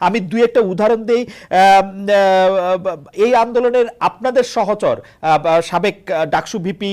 আমি দুই একটা উদাহরণ দিই এই আন্দোলনের আপনাদের সহচর সাবেক ডাকসু ভিপি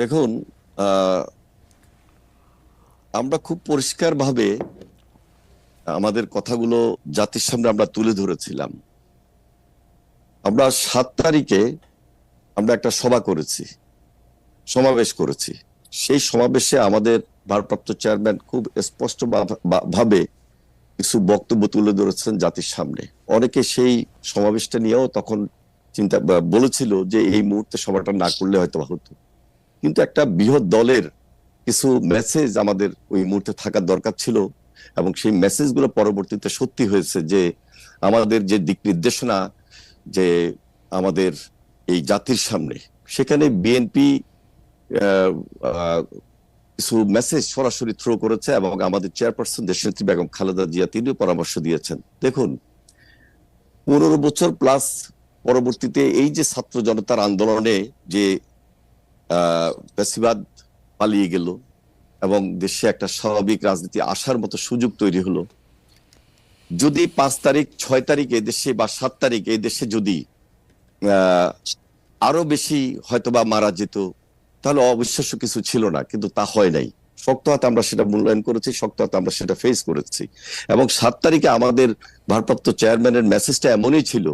দেখুন আমরা খুব পরিষ্কারভাবে আমাদের কথাগুলো জাতির সামনে আমরা তুলে ধরেছিলাম। আমরা সাত তারিখে আমরা একটা সভা করেছি, সমাবেশ করেছি। সেই সমাবেশে আমাদের ভারপ্রাপ্ত চেয়ারম্যান খুব স্পষ্ট ভাবে কিছু বক্তব্য তুলে ধরেছেন জাতির সামনে। অনেকে সেই সমাবেশটা নিয়েও তখন চিন্তা বলেছিল যে এই মুহূর্তে সভাটা না করলে হয়তো হতো। কিন্তু একটা বৃহৎ দলের কিছু মেসেজ আমাদের ওই মুহূর্তে থাকার দরকার ছিল এবং সেই মেসেজগুলো পরবর্তীতে সত্যি হয়েছে যে আমাদের যে দিক নির্দেশনা যে আমাদের এই জাতির সামনে সেখানে বিএনপি কিছু মেসেজ সরাসরি থ্রো করেছে এবং আমাদের চেয়ারপারসন দেশনেত্রী বেগম খালেদা জিয়া তিনিও পরামর্শ দিয়েছেন। দেখুন পনেরো বছর প্লাস পরবর্তীতে এই যে ছাত্র জনতার আন্দোলনে যে আহ, ফ্যাসিবাদ পালিয়ে গেল এবং দেশে একটা স্বাভাবিক রাজনীতি আসার মতো সুযোগ তৈরি হলো। যদি পাঁচ তারিখ, ছয় তারিখ দেশে বা সাত তারিখ দেশে যদি আরও বেশি হয়তোবা মারা যেত, তাহলে অবিশ্বাস্য কিছু ছিল না, কিন্তু তা হয় নাই। শক্ত হাতে আমরা সেটা মূল্যায়ন করেছি, শক্ত হাতে আমরা সেটা ফেস করেছি। এবং সাত তারিখে আমাদের ভারপ্রাপ্ত চেয়ারম্যানের মেসেজটা এমনই ছিল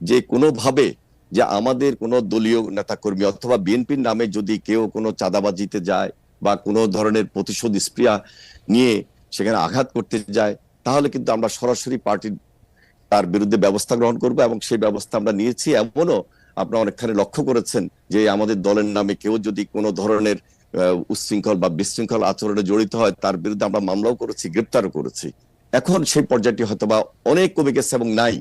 যে কোনোভাবে যে আমাদের কোনো দলীয় নেতাকর্মী অথবা বিএনপির নামে যদি কেউ কোনো চাঁদাবাজিতে যায় বা কোনো ধরনের প্রতিশোধ স্প্রিয়া নিয়ে সেখানে আঘাত করতে যায়, তাহলে কিন্তু আমরা সরাসরি পার্টির তার বিরুদ্ধে ব্যবস্থা গ্রহণ করব এবং সেই ব্যবস্থা আমরা নিয়েছি এমনও আপনারা অনেকখানি লক্ষ্য করেছেন যে আমাদের দলের নামে কেউ যদি কোনো ধরনের উচ্ছৃঙ্খল বা বিশৃঙ্খল আচরণে জড়িত হয়, তার বিরুদ্ধে আমরা মামলাও করেছি, গ্রেপ্তারও করেছি। এখন সেই পর্যায়টি হয়তোবা অনেক কমে গেছে এবং নাই।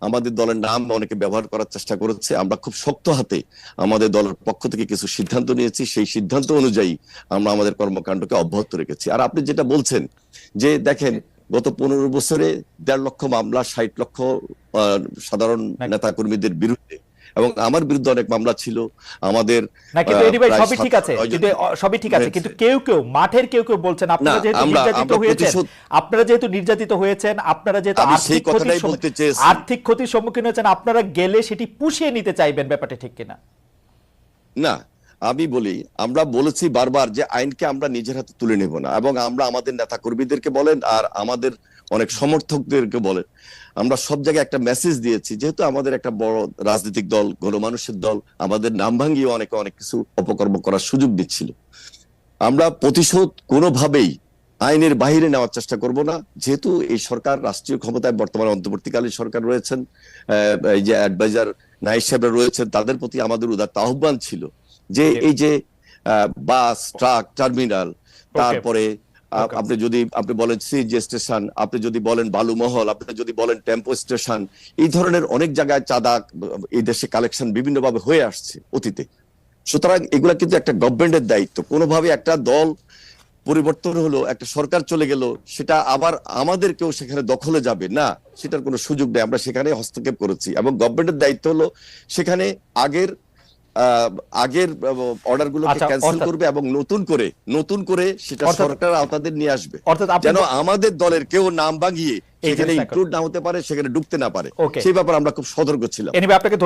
আমাদের দলের নাম অনেকে ব্যবহার করার চেষ্টা করেছে আমরা খুব শক্ত হাতে আমাদের দলের পক্ষ থেকে কিছু সিদ্ধান্ত নিয়েছি সেই সিদ্ধান্ত অনুযায়ী আমরা আমাদের কর্মকাণ্ডকে অব্যাহত রেখেছি। আর আপনি যেটা বলছেন যে দেখেন গত পনেরো বছরে দেড় লক্ষ মামলা ষাট লক্ষ আহ, সাধারণ নেতা কর্মীদের বিরুদ্ধে এবং আমার বিরুদ্ধে অনেক মামলা ছিল। আমাদের না কিন্তু আহ, ভাই সবই ঠিক আছে। কিন্তু সবই ঠিক আছে। কিন্তু কেউ কেউ মাঠের কেউ কেউ বলছেন আপনারা যেহেতু নির্যাতিত হয়েছে হয়েছেন আপনারা যেহেতু নির্যাতিত হয়েছেন আপনারা যেহেতু আর্থিক কথাটাই বলতে চেয়েছি। আর্থিক ক্ষতির সম্মুখীন হয়েছেন আপনারা গেলে সেটি পুষিয়ে নিতে চাইবেন ব্যাপারটা ঠিক কিনা? না আমি বলি, আমরা বলেছি বারবার যে আইনকে আমরা নিজের হাতে তুলে নেব না এবং আমরা আমাদের নেতা কর্মীদেরকে বলেন আর আমাদের অনেক সমর্থকদেরকে বলেন। আমরা সব জায়গায় একটা মেসেজ দিয়েছি, যেহেতু আমাদের একটা বড় রাজনৈতিক দল, গণমানুষের দল, আমাদের নাম ভাঙিয়ে অনেকে অনেক কিছু অপকর্ম করার সুযোগ দিচ্ছিল। আমরা প্রতিশোধ কোনোভাবেই আইনের বাইরে নেওয়ার চেষ্টা করব না। যেহেতু এই সরকার রাষ্ট্রীয় ক্ষমতায় বর্তমানে অন্তর্বর্তীকালীন সরকার রয়েছেন এই যে অ্যাডভাইজার নাইক সাহেবরা রয়েছেন, তাদের প্রতি আমাদের উদাত্ত আহ্বান ছিল। যে এই যে বাস ট্রাক টার্মিনাল তারপরে আপনি যদি আপনি বলেন সিএনজি স্টেশন আপনি যদি বলেন বালুমহল আপনি যদি বলেন টেম্পো স্টেশন এই ধরনের অনেক জায়গায় চাঁদা এই দেশে কালেকশন বিভিন্নভাবে হয়ে আসছে অতীতে। সুতরাং এগুলা কিন্তু একটা গভর্নমেন্টের দায়িত্ব। কোনোভাবে একটা দল পরিবর্তন হলো একটা সরকার চলে গেল সেটা আবার আমাদেরকেও সেখানে দখলে যাবে না? সেটার কোনো সুযোগ নেই। আমরা সেখানে হস্তক্ষেপ করেছি। এবং গভর্নমেন্টের দায়িত্ব হলো সেখানে আগের আগের অর্ডার গুলোকে আচ্ছা, ক্যান্সেল করবে এবং নতুন করে নতুন করে সেটা সরকার আওতাদের নিয়ে আসবে। অর্থাৎ যেন আমাদের দলের কেউ নাম বাগিয়ে সেখানে ইনক্লুড না হতে পারে সেখানে ঢুকতে না পারে. সেই ব্যাপারে আমরা খুব সতর্ক ছিলাম। আপনাকে